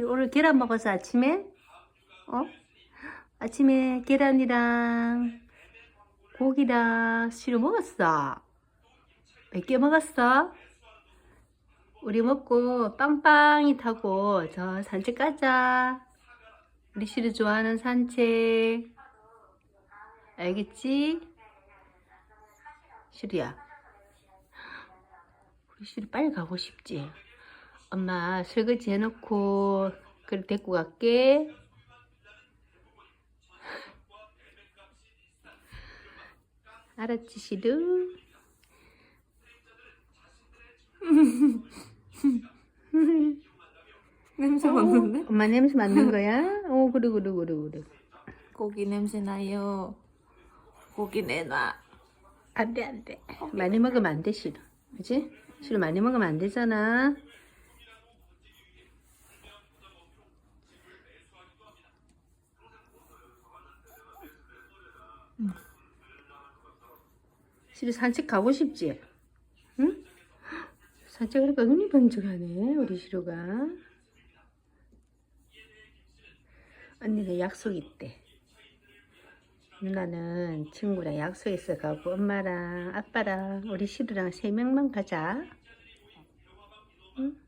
오늘 계란 먹었어 아침에? 어? 아침에 계란이랑 고기랑 시루 먹었어. 몇 개 먹었어? 우리 먹고 빵빵이 타고 저 산책 가자. 우리 시루 좋아하는 산책. 알겠지? 시루야. 우리 시루 빨리 가고 싶지? 엄마 설거지 해놓고 그래 데리고 갈게. 알았지 시루? 냄새 맡는데? 엄마 냄새 맡는 거야? 오 그래 그래 그래 그래. 고기 냄새 나요. 고기 내놔. 안돼 안돼. 많이 먹으면 안돼 시루. 그지? 시루 많이 먹으면 안 되잖아. 시루 산책 가고 싶지? 응? 산책하니까 번쩍하네 우리 시루가. 언니가 약속 있대. 누나는 친구랑 약속 있어 가고 엄마랑 아빠랑 우리 시루랑 세 명만 가자. 응?